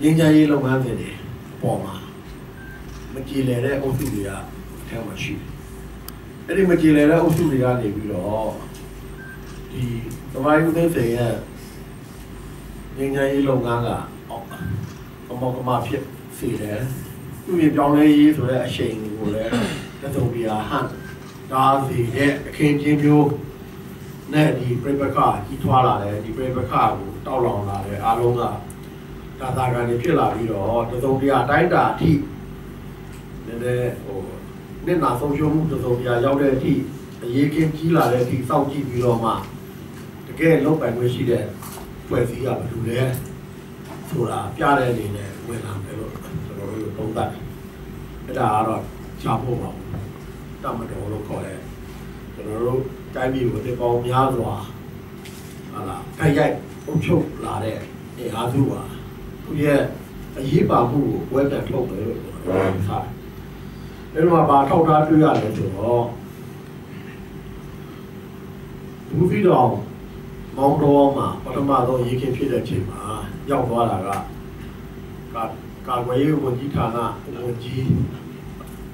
ငင်းချရေးလုပ်ငန်းစဉ်တွေအပေါ်မှာမကြည်လည်တဲ့အုပ်စုတွေကအထက်မှာရှိတယ်အဲ့ဒီမကြည်လည်တဲ့အုပ်စုတွေကနေပြီးတော့ဒီသမိုင်းဦးသိန်းစိန်ရဲ့ငင်းချရေးလုပ်ငန်းကအောက်ကမောကမဖြစ်စီတယ်သူ့ရဲ့ပြောင်းလဲရေးဆိုတဲ့အရှိန်ကိုလည်းတစုံပြာဟန်ဒါစီတဲ့အခင်းချင်းမျိုးနဲ့ဒီပြိပခကြီးထွားလာတယ်ဒီပြိပခကိုတောက်လောင်လာတယ်အားလုံးက ဒါသာကနေဖြစ်လာပြီးတော့တစုံတရာတိုင်းတာအထိနည်းနည်းဟိုနှစ်နာဆုံးရှုံးမှုတစုံတရာရောက်တဲ့အထိအရေးကင်းကြီးလာတဲ့အထိစောင့်ကြည့်ပြီးတော့မှတကယ်လောက်ပိုင်ခွင့်ရှိတဲ့ဖွဲ့စည်းရမလို့လဲဆိုတာပြတဲ့အနေနဲ့ဝင်လာတယ်လို့ကျွန်တော်တို့သုံးသပ်တယ်အဲ့ဒါကတော့ချဖို့ပါဘူးတမတော်လို့ခေါ်တယ်ကျွန်တော်တို့တိုင်းပြည်ကိုတစ်ပေါင်းများစွာဟာလားခိုက်ရိုက်အုပ်ချုပ်လာတဲ့အင်အားစုပါ သူရဲ့အရေးပါမှုကိုဝဲတက်ထုတ်တယ်လို့ကျွန်တော်တို့ထားတယ်အဲ့တော့ဘာထောက်ထားတွေ့ရလဲဆိုတော့ဘူးပြီးတော့မောင်းတော်မှာပထမဆုံးရေးခင်ဖြစ်တဲ့အချိန်မှာရောက်သွားတာကကာကာကွယ်ရေးဝန်ကြီးဌာနဝန်ကြီး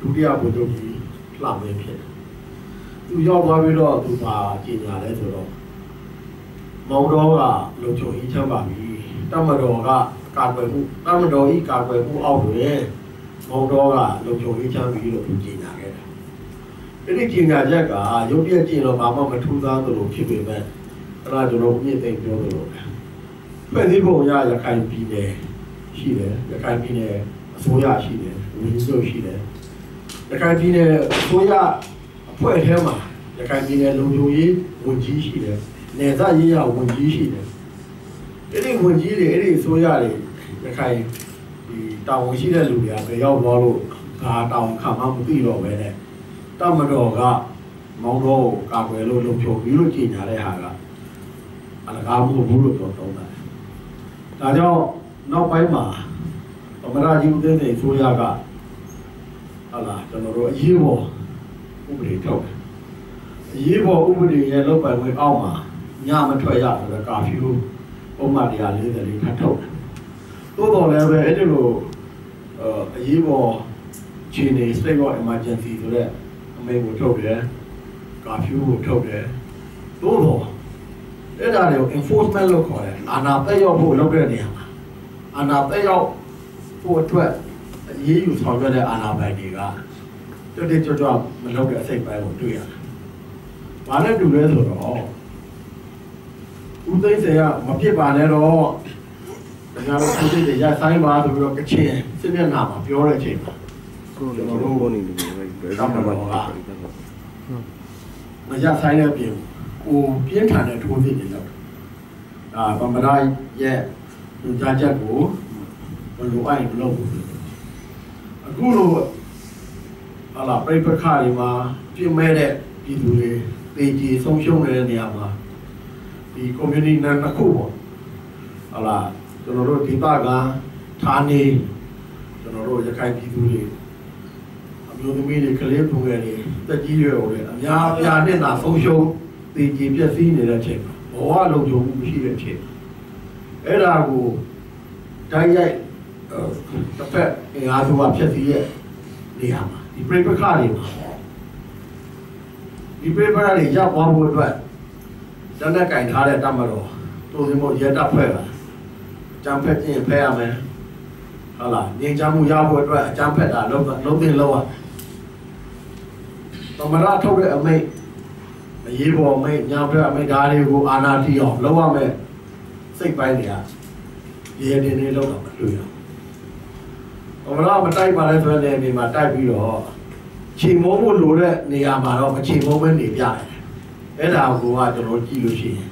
ဒုတိယဗိုလ်ချုပ်ကြီးလှမင်းဖြစ်တယ်သူရောက်သွားပြီးတော့သူပါကြီးညာလဲဆိုတော့မောင်းတော်ကလုံချုံကြီးချမ်းပါပြီတမတော်က ကာကွယ်မှုတမတော်ဤကာကွယ်မှုအောက်တွင်မောင်းတော်ကလုံချုံကြီးချမ်းပြီလို့သူကြီးညာခဲ့တယ်အဲ့ဒီကြီးညာချက်ကရုပ်ပြည့်ကျင်တော့ဘာမှမထူးသားသလိုဖြစ်ပေမဲ့အဲ့ဒါကျွန်တော်ပြည့်သိမ့်ပြောသလိုပဲဖွဲ့စည်းပုံရရခိုင်ပြည်နယ်ရှိတယ်ရခိုင်ပြည်နယ်အစိုးရရှိတယ်ဝန်ကြီးချုပ်ရှိတယ်ရခိုင်ပြည်နယ်အစိုးရအဖွဲ့ထဲမှာရခိုင်ပြည်နယ်လုံခြုံရေးဝန်ကြီးရှိတယ်နယ်စပ်ရေးရဝန်ကြီးရှိတယ်အဲ့ဒီ ဝန်ကြီးတွေအဲ့ဒီအစိုးရတွေရခိုင်ဒီတာဝန်ရှိတဲ့လူတွေကဘယ်ရောက်သွားလို့ဒါတောင်ခံမှမသိတော့ပဲနဲ့တမတော်ကမောင်းတော့ကာကွယ်လို့လုံခြုံပြီးလို့ကြင်ညာတဲ့ဟာကအလကားမဟုတ်ဘူးလို့ပြောတော့တယ်ဒါကြောင့်နောက်ပိုင်းမှာသမရကြီးဦးသိန်းစိန်ဆိုရကဟာလာကျွန်တော်တို့အရေးပေါ်ဥပဒေထုတ်တယ်အရေးပေါ်ဥပဒေရဲ့လောက်ပိုင်ဝင်အောက်မှာညမထွက်ရဆိုတော့ကာဖျူး ပုံမှန်တရား40လေးထပ်ထုတ်တယ်သို့တော်လည်းပဲအဲ့ဒီလိုအရေးပေါ်ခြေနေ state of emergency ဆိုတဲ့အမိန့်ကိုထုတ်တယ်ကာဖျူးကိုထုတ်တယ်သို့တော်အဲ့ဒါတွေကို enforcement လုပ်ခေါ်တယ်အာဏာသက်ရောက်ဖို့လုပ်တဲ့နေရာမှာအာဏာသက်ရောက်ဖို့အတွက်အရေးယူဆောင်ရွက်တဲ့အာဏာပိုင်တွေကတွတ်တွတ်ကြွကြွမလုပ်တဲ့အစိတ်ပိုင်းကိုတွေ့ရတယ်။ဘာနဲ့တူလဲဆိုတော့ ဦးသိန်းစေကမဖြစ်ပါနဲ့တော့ဒါကြောင့်ဦးသိန်းစေရဆိုင်ပါဆိုပြီးတော့ကချင်စစ်မျက်နှာမှာပြောတဲ့အချိန်မှာကိုယ်လည်းဘောနေတယ်ပဲဘယ်တော့မှမဟုတ်ဘူးမရဆိုင်တဲ့ပြင်ကိုပြင်းထန်တဲ့ထိုးစစ်တွေလုပ်ဒါဗမရာရဲ့ညွှန်ကြားချက်ကိုဘယ်လိုအိုက်မလုပ်ဘူးအခုလိုဟာလာပြိပခါတွေမှာပြင်မဲ့တဲ့ပြည်သူတွေတေကြီးဆုံးရှုံးနေတဲ့နေရာမှာ ဒီ community နဲ့တစ်ခုပေါ့ဟာလာကျွန်တော်တို့ဒေသကဌာနေကျွန်တော်တို့ရခိုင်ပြည်သူတွေအမျိုးသမီးတွေကလေးပုံငယ်တွေတက်ကြီးရွယ်တွေအများအပြားနဲ့သာဆုံးရှုံးတေကြီးပြည့်စည်နေတဲ့အချိန်မှာဘဝလုံခြုံမှုမရှိတဲ့အချိန်အဲ့ဒါကိုတိုင်းရိုက်တစ်ဖက်အင်အားစုကဖြစ်စီရဲ့နေရာမှာဒီပြိပခါတွေမှာဒီပြိပခါတွေရောက်သွားဖို့အတွက် တနက်ကင်ထားတဲ့တမတော်တူစင်မို့ရဲတပ်ဖွဲ့ပါအကြံဖက်ခြင်းဖဲရမယ်ဟုတ်လားငြိမ်းချမ်းမှုရဖို့အတွက်အကြံဖက်တာလုံးလုံးသိလုံးရသမရထုတ်တဲ့အမိတ်အရေးပေါ်အမိတ်ညာဖက်အမိတ်ဓာတ်တွေကိုအာနာတီအောင်လုံးဝမယ်စိတ်ပိုင်းတွေကရဲတင်နေလောက်တော့မတွေ့ရဘူးဘမလားမတိုက်ပါလဲဆိုတဲ့နေမှာတိုက်ပြီးတော့ချိန်မိုးဖို့လိုတဲ့နေရာမှာတော့မချိန်မိုးပဲနေပြတယ် အဲ့ဒါကိုကကျွန်တော်ကြည့်လို့ရှိရင်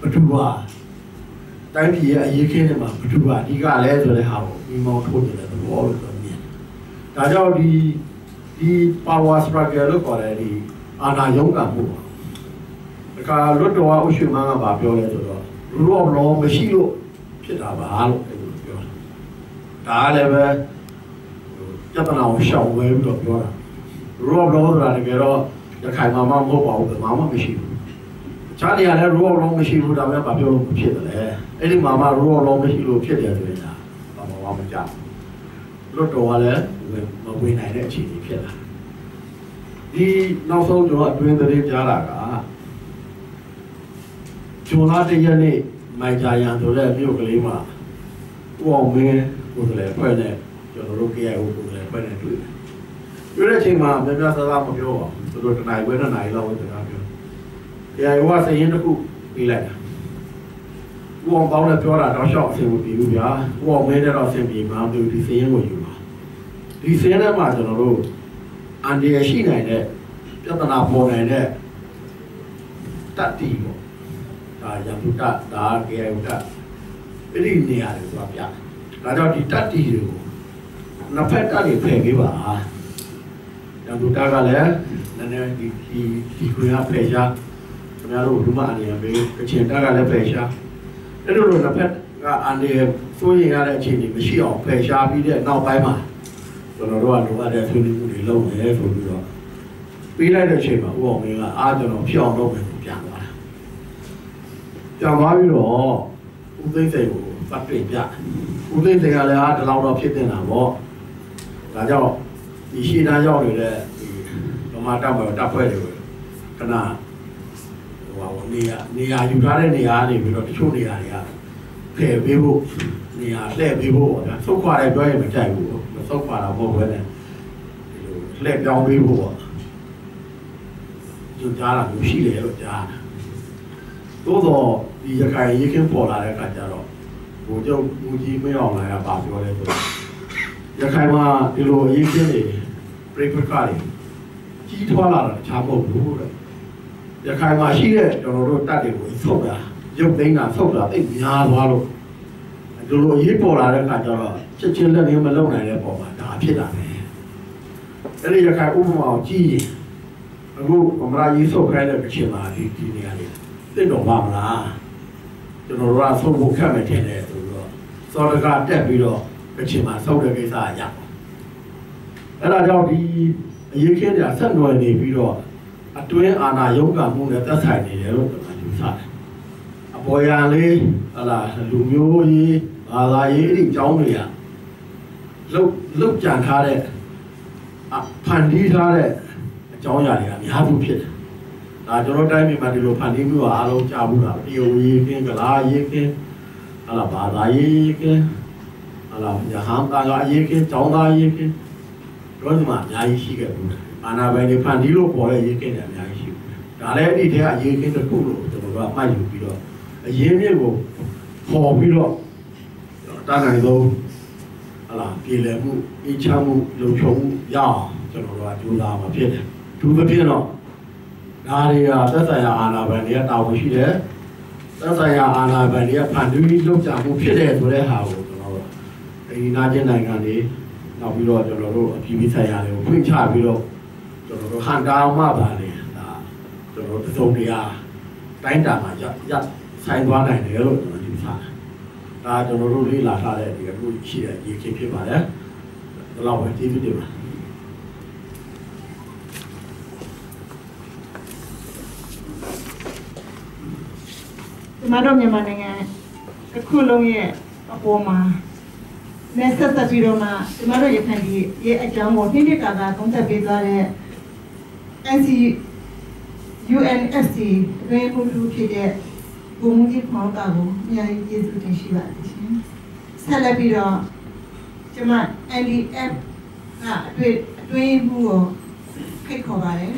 ဘသူကတိုင်းပြည်ရဲ့အရေးခင်းတွေမှာဘသူကအဓိကလဲဆိုတဲ့ဟာကိုမိမောင်းထိုးနေတဲ့သဘောလို့ပြောမြင်ဒါကြောင့်ဒီဒီ power struggle လို့ခေါ်တဲ့ဒီအာဏာရုံးကမှုပါဒါကလွတ်တော်အုပ်ချုပ်မှန်းကပြောလဲဆိုတော့ rule of law မရှိလို့ဖြစ်တာပါလို့ပြောတာဒါလည်းပဲပြဿနာကိုရှောင်ဝဲပြီးတော့ပြောတာ rule of law ဆိုတာတကယ်တော့ ရခိုင်မှာမဟုတ်ပါဘူးဘာမှမရှိဘူးချားနေရလဲ rule of law မရှိဘူးဒါမှမပြောလို့ဖြစ်တယ်လေအဲ့ဒီမှာမှ rule of law မရှိလို့ဖြစ်တယ်ဆိုရင်ဒါဘာမှမကြောက်လွတ်တော်ကလည်းမဝင်နိုင်တဲ့အခြေအနေဖြစ်လာဒီနောက်ဆုံးကျွန်တော်အတွင်းသတင်းကြားတာကဂျွန်လာတရက်နေ့မိုင်ဂျာယန်ဆိုတဲ့မြို့ကလေးမှာဦးအောင်မင်းကိုယ်စားလှယ်ဖွဲ့နဲ့ကျွန်တော်တို့ KIO ကိုယ်စားလှယ်ဖွဲ့နဲ့တွေ့တယ်တွေ့တဲ့အချိန်မှာများများဆဆမပြောပါဘူး သူတို့တနိုင်ခွဲတနိုင်လောက်ပဲစကားပြော KIO ကစရင်တစ်ခုပြီးလိုက်တာကိုအောင်ပေါင်းနဲ့ပြောတာတော့ရှောက်အဆင်မပြေဘူးဗျာကိုအောင်မဲတဲ့တော့အဆင်ပြေမှာမဟုတ်ဒီစင်းရင်ကိုယူပါဒီစင်းထဲမှာကျွန်တော်တို့အန်ဒီရရှိနိုင်တဲ့ပြဿနာပေါ်နိုင်တဲ့တတ်တီပေါ့ဒါရန်သူတတ်ဒါကေယုတတ်အဲ့ဒီနေရာတွေဆိုတာဗျာဒါကြောင့်ဒီတတ်တီတွေကိုနှစ်ဖက်တက်တွေဖယ်ပေးပါရန်သူတတ်ကလည်း နည်းနည်းဒီဒီဒီခွေကဖယ်ရှားခင်ဗျားတို့လူမအနေနဲ့ပဲကချင်တတ်ကလည်းဖယ်ရှားအဲ့လိုလိုတစ်ဖက်ကအန်ဒီစိုးရင်ရတဲ့အခြေအနေမရှိအောင်ဖယ်ရှားပြီးတဲ့နောက်ပိုင်းမှာကျွန်တော်တို့ကလိုအပ်တဲ့ဆွေးနွေးမှုတွေလုပ်မယ်ဆိုပြီးတော့ပြီးလိုက်တဲ့အချိန်မှာဦးအောင်မင်းကအားကျွန်တော်ဖြောင်းလုပ်မယ်ကိုပြန်သွားတာပြန်သွားပြီးတော့ဦးသိန်းစိန်ကိုသတ်ပြင်ပြဦးသိန်းစိန်ကလည်းအားဒီလောက်တော့ဖြစ်နေတာပေါ့ဒါကြောင့်ဒီရှေ့တန်းရောက်နေတဲ့ဒီဗ မာတပ်မတော်တပ်ဖွဲ့တွေကိုခဏဟိုပါဘောနေရနေရယူထားတဲ့နေရာကနေပြီးတော့တချို့နေရာတွေကဖယ်ပေးဖို့နေရာလှည့်ပေးဖို့ပေါ့ဗျာသုတ်ခွာတယ်ပြောရင်မကြိုက်ဘူးမသုတ်ခွာတာမဟုတ်ဘဲနဲ့ဒီလိုလှည့်ပြောင်းပေးဖို့ပေါ့ယူထားတာမျိုးရှိတယ်လို့ကြားတာသို့တော့ဒီရခိုင်ရေခင်းပေါ်လာတဲ့အခါကျတော့ဟိုကျုပ်ဦးကြီးမင်းအောင်လာကပါပြောတယ်ဆိုတော့ရခိုင်မှာဒီလိုအရေးချင်းတွေပြိပခါတွေ ကြီးထွားလာတာတခြားမဟုတ်ဘူးတဲ့ရခိုင်မှာရှိတဲ့ကျွန်တော်တို့တပ်တွေကိုဆုတ်တာရုပ်သိမ်းတာဆုတ်တာသိပ်များသွားလို့ဒီလိုအရေးပေါ်လာတဲ့အခါကျတော့ချက်ချင်းလက်လေးမလုံနိုင်တဲ့ပုံမှာဒါဖြစ်တာပဲအဲ့ဒီရခိုင်ဥပမာကိုကြည့်ရင်အခုဗမာကြီးဆုတ်ခိုင်းတဲ့ကချင်မှာဒီဒီနေရာလေးသိတော့ပါမလားကျွန်တော်တို့ကဆုတ်ဖို့ခက်မယ်ထင်တယ်ဆိုတော့စောတကတက်ပြီးတော့ကချင်မှာဆုတ်တဲ့ကိစ္စအရပါအဲ့ဒါကြောင့်ဒီ အရေးခင်းတွေကဆက်နွယ်နေပြီးတော့အတွင်းအာဏာယုံကမှုနဲ့သက်ဆိုင်နေတယ်လို့ကျွန်တော်ယူဆတယ်။အပေါ်ရန်လေးဟလာလူမျိုးရေးဘာသာရေးအဲ့ဒီအကြောင်းတွေကလုတ်လုတ်ကြံထားတဲ့အဖန်တီးထားတဲ့အကြောင်းအရာတွေကအများကြီးဖြစ်တယ်။ဒါကျွန်တော်တိုင်းပြည်မှာဒီလိုဖန်တီးမှုကအားလုံးကြားဘူးလား။တရုတ်ရေးကင်းကလားရေးကင်းဟလာဘာသာရေးကင်းဟလာရဟန်းတာကရေးကင်းကျောင်းသားရေးကင်း တော့ဒီမှာအများကြီးရှိခဲ့ဘူး။အာနာပိုင်တွေဖန်တီးလို့ပေါ်တဲ့ရေးကင်းတွေအများကြီးရှိဘူး။ဒါလည်းအဲ့ဒီထဲကအရေးကင်းတစ်ခုလို့ကျွန်တော်တို့ကမှတ်ယူပြီးတော့အရေးမြစ်ကိုပေါ်ပြီးတော့တာနိုင်ဆုံးဟလာပြည်လည်မှုအချမ်းမှုလုံခြုံမှုရအောင်ကျွန်တော်တို့ကကြိုးစားမှာဖြစ်တယ်။သူမဖြစ်တော့ဒါတွေကသက်ဆိုင်ရာအာဏာပိုင်တွေကတာဝန်ရှိတယ်။သက်ဆိုင်ရာအာဏာပိုင်တွေကဖန်တီးလုပ်ကြမှုဖြစ်တယ်ဆိုတဲ့ဟာကိုကျွန်တော်တို့အရင်နာချင်းနိုင်ငံတွေ နောက်ပြီးတော့ကျွန်တော်တို့အပြည်ပြည်ဆိုင်ရာတွေကိုဖွင့်ချပြီးတော့ကျွန်တော်တို့ဟန်တာမှပါလေဒါကျွန်တော်တို့သုံးတရားတိုင်းတာမှာရရဆိုင်သွားနိုင်တယ်လို့ကျွန်တော်ယူဆတယ်။ဒါကျွန်တော်တို့လေ့လာထားတဲ့ဒီအခုရှိတဲ့ရေခေဖြစ်ပါတယ်။ဒီလောက်ပဲကျေးဇူးတင်ပါတယ်ဒီမှာတော့မြန်မာနိုင်ငံတစ်ခုလုံးရဲ့အပေါ်မှာ လက်ဆက်သက်ပြီးတော့မှဒီမှာတော့ရခိုင်ပြည်ရဲ့အကြောင်းကိုနှိမ့်တဲ့ကာကသုံးသပ်ပေးသွားတဲ့ NC UNSC ရေမှုလူဖြစ်တဲ့ဘုံမူကြီးဖောင်းတာကိုအများကြီးကျေးဇူးတင်ရှိပါတယ်ရှင်ဆက်လက်ပြီးတော့ကျွန်မ NDF ကအတွေ့အတွေ့အမှုကိုဖိတ်ခေါ်ပါတယ်